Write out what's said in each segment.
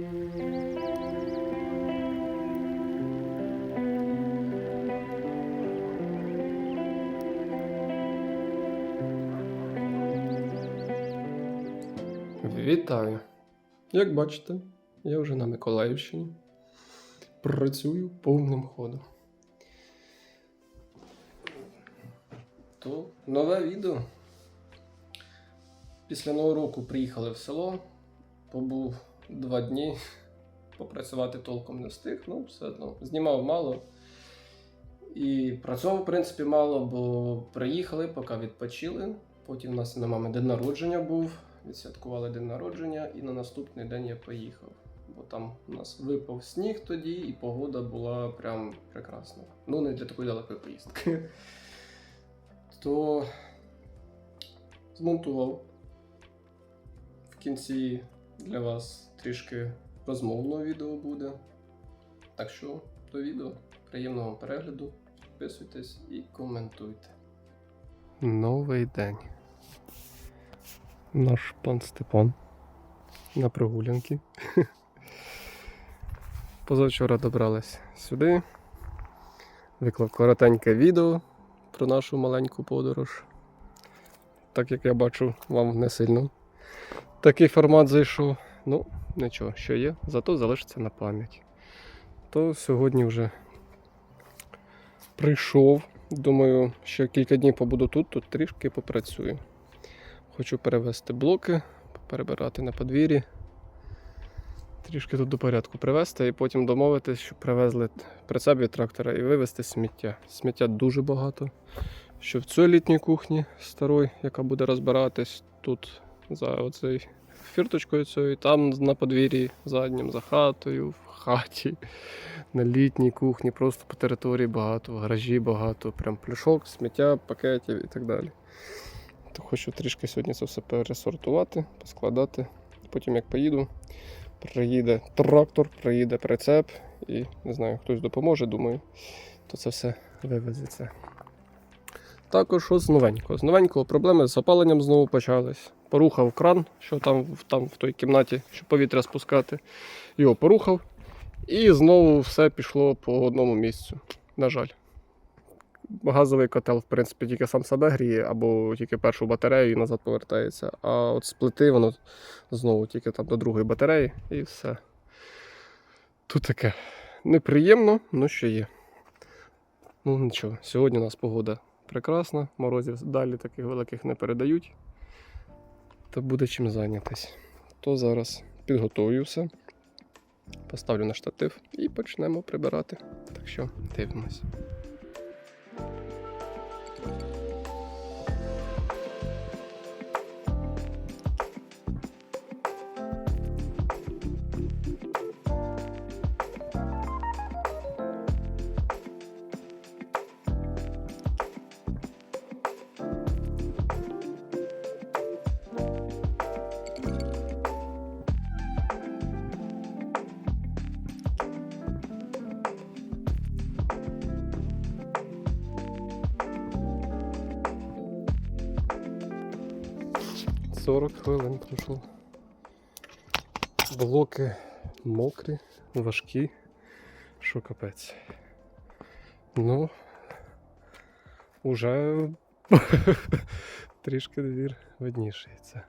Вітаю! Як бачите, я вже на Миколаївщині. Працюю повним ходом. То нове відео. Після нового року приїхали в село, побув два дні, попрацювати толком не встиг, ну все одно. Знімав мало. І працював, в принципі, мало, бо приїхали, поки відпочили. Потім у нас на мами день народження був. Відсвяткували день народження, і на наступний день я поїхав. Бо там у нас випав сніг тоді, і погода була прям прекрасна. Ну, не для такої далекої поїздки. То змонтував в кінці для вас трішки розмовного відео буде. Так що до відео. Приємного перегляду. Підписуйтесь і коментуйте. Новий день. Наш пан Степан на прогулянки. Позавчора добрались сюди. Виклав коротеньке відео про нашу маленьку подорож. Так як я бачу, вам не сильно такий формат зайшов. Ну, нічого, що є, зато залишиться на пам'ять. То сьогодні вже прийшов. Думаю, ще кілька днів побуду тут, тут трішки попрацюю. Хочу перевести блоки, перебирати на подвір'ї. Трішки тут до порядку привезти і потім домовитись, щоб привезли прицеп від трактора і вивезти сміття. Сміття дуже багато. Що в цій літній кухні старої, яка буде розбиратись тут за оцей фірточкою цією, там на подвір'ї заднім, за хатою, в хаті, на літній кухні, просто по території багато, гаражі багато, прям плюшок, сміття, пакетів і так далі. То хочу трішки сьогодні це все пересортувати, поскладати. Потім як поїду, приїде трактор, приїде прицеп і не знаю, хтось допоможе, думаю, то це все вивезеться. Також що з новенького. З новенького проблеми з опаленням знову почались. Порухав кран, що там, там в той кімнаті, щоб повітря спускати. Його порухав. І знову все пішло по одному місцю. На жаль. Газовий котел, в принципі, тільки сам себе гріє, або тільки першу батарею і назад повертається. А от з плити воно знову тільки там до другої батареї і все. Тут таке неприємно, але що є. Ну нічого, сьогодні у нас погода прекрасна, морозів далі таких великих не передають. То буде чим зайнятися. То зараз підготую все, поставлю на штатив і почнемо прибирати. Так що дивимось. Сорок хвилин пройшло. Блоки мокрі, важкі, що капець. Ну, уже трішки двір виднішається.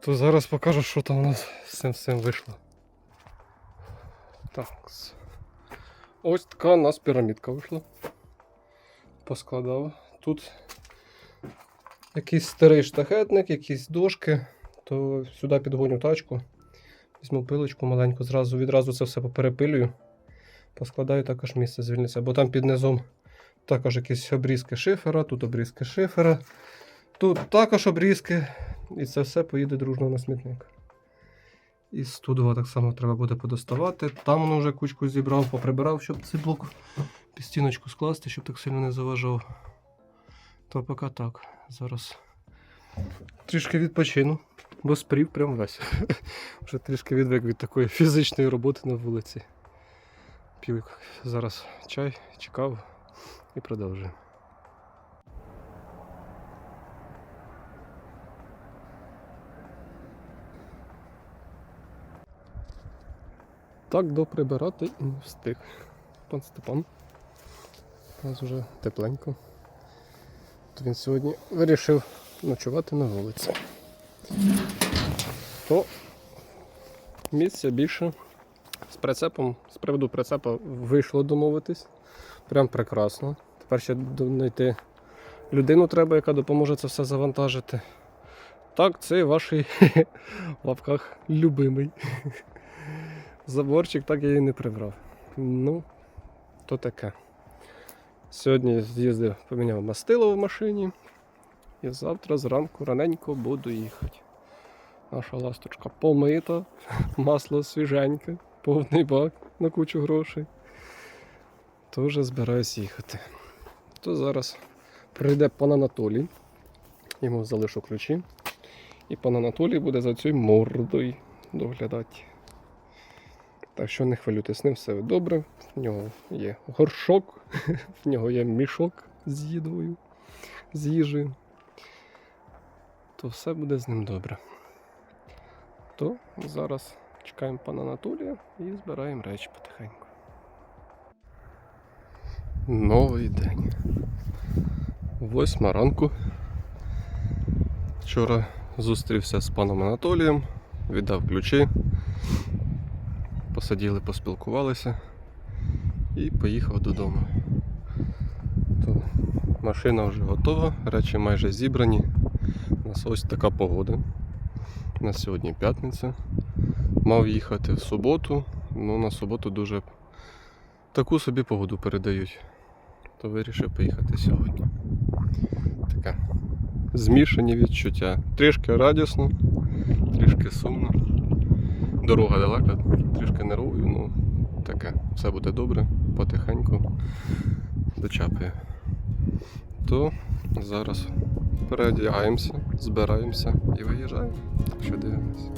То зараз покажу, що там у нас з цим всім вийшло. Так. Ось така у нас пірамідка вийшла. Поскладав. Тут якийсь старий штахетник, якісь дошки, то сюди підгоню тачку. Візьму пилочку маленьку, зразу відразу це все поперепилюю. Поскладаю також місце звільниться, бо там під низом також якісь обрізки шифера, тут обрізки шифера, тут також обрізки. І це все поїде дружно на смітник. І з тудова так само треба буде подоставати. Там воно вже кучку зібрав, поприбирав, щоб цей блок під стіночку скласти, щоб так сильно не заважав. То поки так. Зараз трішки відпочину, бо спрів прям весь. Вже трішки відвик від такої фізичної роботи на вулиці. Пів зараз чай, чекав і продовжую. так доприбирати і не встиг. Пан Степан. У нас вже тепленько. Він сьогодні вирішив ночувати на вулиці. То місця більше. З прицепом, з приводу прицепа вийшло домовитись. Прям прекрасно. Тепер ще знайти людину треба, яка допоможе це все завантажити. Так, це ваш в лапках любимий. Заборчик так я і не прибрав. Ну, то таке. Сьогодні з'їздив, поміняв мастило в машині. І завтра зранку раненько буду їхати. Наша ласточка помита, масло свіженьке, повний бак на кучу грошей. То вже збираюсь їхати. То зараз прийде пан Анатолій. Йому залишу ключі. І пан Анатолій буде за цією мордою доглядати. Так що не хвилюйтесь, з ним все добре. В нього є горшок, в нього є мішок з їдою, з їжею. То все буде з ним добре. То зараз чекаємо пана Анатолія і збираємо речі потихеньку. Новий день. Восьма ранку. Вчора зустрівся з паном Анатолієм, віддав ключі, посиділи, поспілкувалися і поїхав додому. То машина вже готова, речі майже зібрані. У нас ось така погода. На сьогодні п'ятниця. Мав їхати в суботу, але на суботу дуже таку собі погоду передають. То вирішив поїхати сьогодні. Таке змішані відчуття. Трішки радісно, трішки сумно. Дорога далека, трішки нервую, ну таке. Все буде добре, потихеньку дочапаю. То зараз переодягаємося, збираємося і виїжджаємо. Так що дивимось.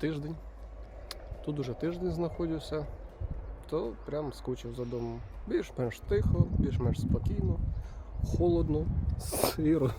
Тиждень. Тут уже тиждень знаходжуся, то прям скучив за домом. Більш-менш тихо, більш-менш спокійно, холодно, сиро.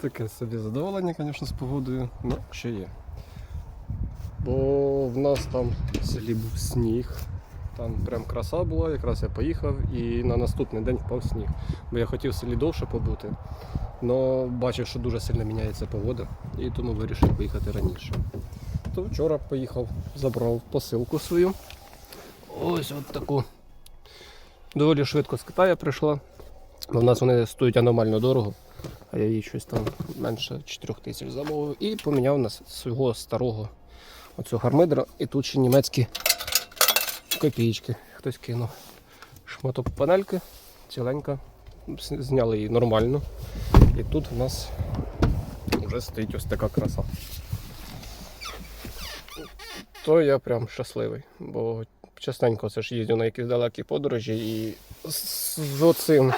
Таке собі задоволення, звісно, з погодою, але що є. Бо в нас там в селі був сніг. Там прям краса була, якраз я поїхав і на наступний день впав сніг. Бо я хотів в селі довше побути, але бачив, що дуже сильно міняється погода, і тому вирішив поїхати раніше. То вчора поїхав, забрав посилку свою. Ось от таку. Доволі швидко з Китаю прийшла. Бо в нас вони стоять аномально дорого, а я їй щось там менше 4 тисяч замовив і поміняв на свого старого оцього гармидра. І тут ще німецькі копійки хтось кинув. Шматок панельки, ціленька. Зняли її нормально. І тут у нас вже стоїть ось така краса. То я прям щасливий, бо частенько це ж їздю на якісь далекі подорожі і з оцим,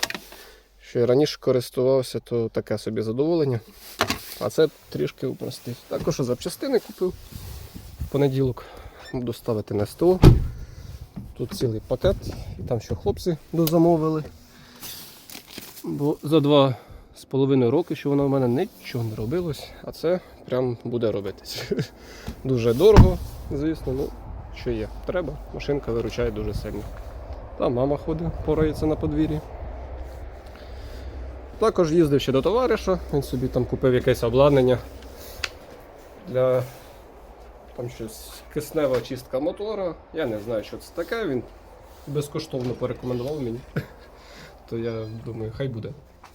що я раніше користувався, то таке собі задоволення. А це трішки упростить. Також запчастини купив в понеділок. Буду ставити на СТО. Тут цілий пакет, і там ще хлопці дозамовили. Бо за два з половиною роки, що воно в мене нічого не робилось, а це прям буде робитись. Дуже дорого, звісно, ну що є. Треба, машинка виручає дуже сильно. Там мама ходить, порається на подвір'ї. Також їздив ще до товариша, він собі там купив якесь обладнання для там щось киснева чистка мотора. Я не знаю, що це таке. Він безкоштовно порекомендував мені. То я думаю, хай буде.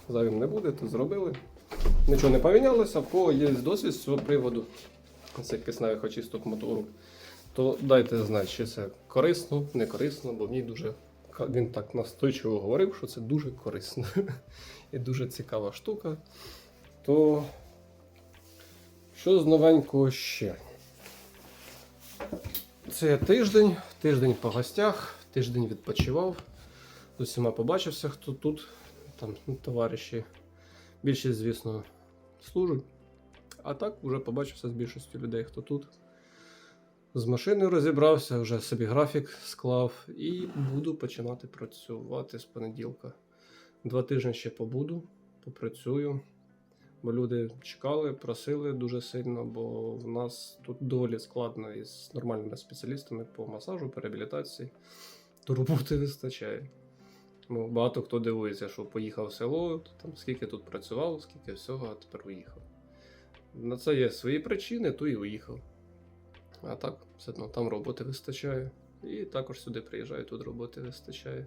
Зайвим не буде, то зробили. Нічого не помінялося, в кого є досвід з цього приводу, це кисневих очисток мотору, то дайте знати, чи це корисно, не корисно, бо мені дуже він так настойчиво говорив, що це дуже корисно і дуже цікава штука. То що з новенького ще? Це тиждень, тиждень по гостях, тиждень відпочивав. З усіма побачився, хто тут, там товариші. Більшість, звісно, служать. А так вже побачився з більшістю людей, хто тут. З машиною розібрався, вже собі графік склав і буду починати працювати з понеділка. Два тижні ще побуду, попрацюю. Бо люди чекали, просили дуже сильно, бо в нас тут доволі складно із нормальними спеціалістами по масажу, по реабілітації. То роботи вистачає. Ну, багато хто дивується, що поїхав в село, там скільки тут працював, скільки всього, а тепер уїхав. На це є свої причини, то і уїхав. А так, все одно там роботи вистачає. І також сюди приїжджаю, тут роботи вистачає.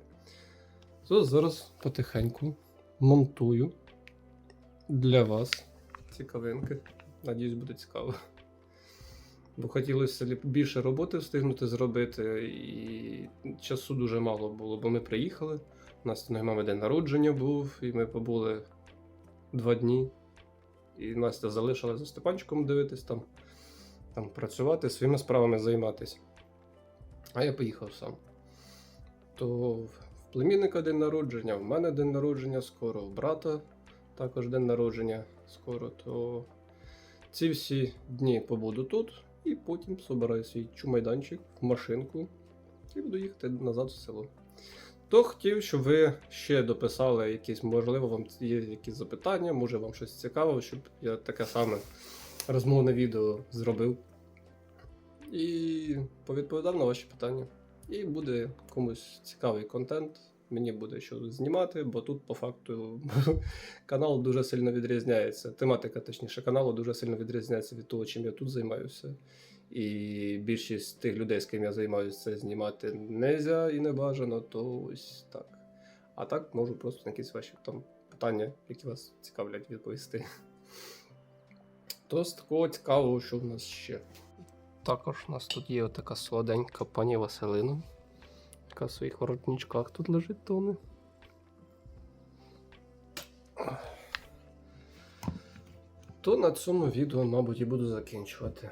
То зараз потихеньку монтую для вас цікавинки. Надіюсь, буде цікаво. Бо хотілося більше роботи встигнути зробити, і часу дуже мало було, бо ми приїхали. У нас у мами день народження був, і ми побули два дні. І Настя залишила за Степанчиком дивитись там, там працювати, своїми справами займатися. А я поїхав сам. То в племінника день народження, в мене день народження скоро, в брата також день народження скоро. То ці всі дні побуду тут, і потім собираю свій чумайданчик в машинку і буду їхати назад в село. То хотів, щоб ви ще дописали якісь, можливо, вам є якісь запитання, може вам щось цікаве, щоб я таке саме розмовне відео зробив. І повідповідав на ваші питання. І буде комусь цікавий контент. Мені буде що знімати, бо тут по факту канал дуже сильно відрізняється. Тематика, точніше, каналу дуже сильно відрізняється від того, чим я тут займаюся. І більшість тих людей, з ким я займаюся, це знімати не можна і не бажано, то ось так. А так можу просто на якісь ваші там питання, які вас цікавлять, відповісти. То з такого цікавого, що в нас ще. Також у нас тут є така солоденька пані Василина, яка в своїх воротничках тут лежить тоне. То на цьому відео, мабуть, і буду закінчувати.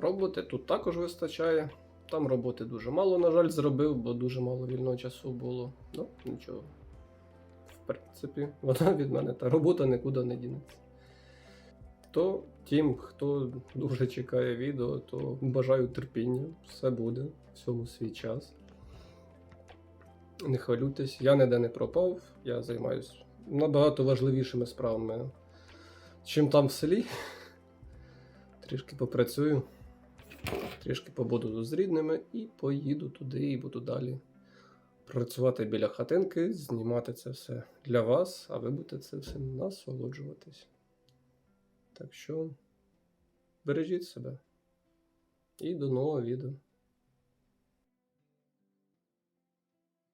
Роботи тут також вистачає. Там роботи дуже мало, на жаль, зробив, бо дуже мало вільного часу було. Ну, нічого. В принципі, вона від мене та робота нікуди не дінеться. То тим, хто дуже чекає відео, то бажаю терпіння, все буде, всьому свій час. Не хвилюйтесь, я ніде не пропав, я займаюся набагато важливішими справами, чим там в селі. Трішки попрацюю, трішки побуду з рідними і поїду туди і буду далі працювати біля хатинки, знімати це все для вас, а ви будете це все насолоджуватись. Так що бережіть себе і до нового відео.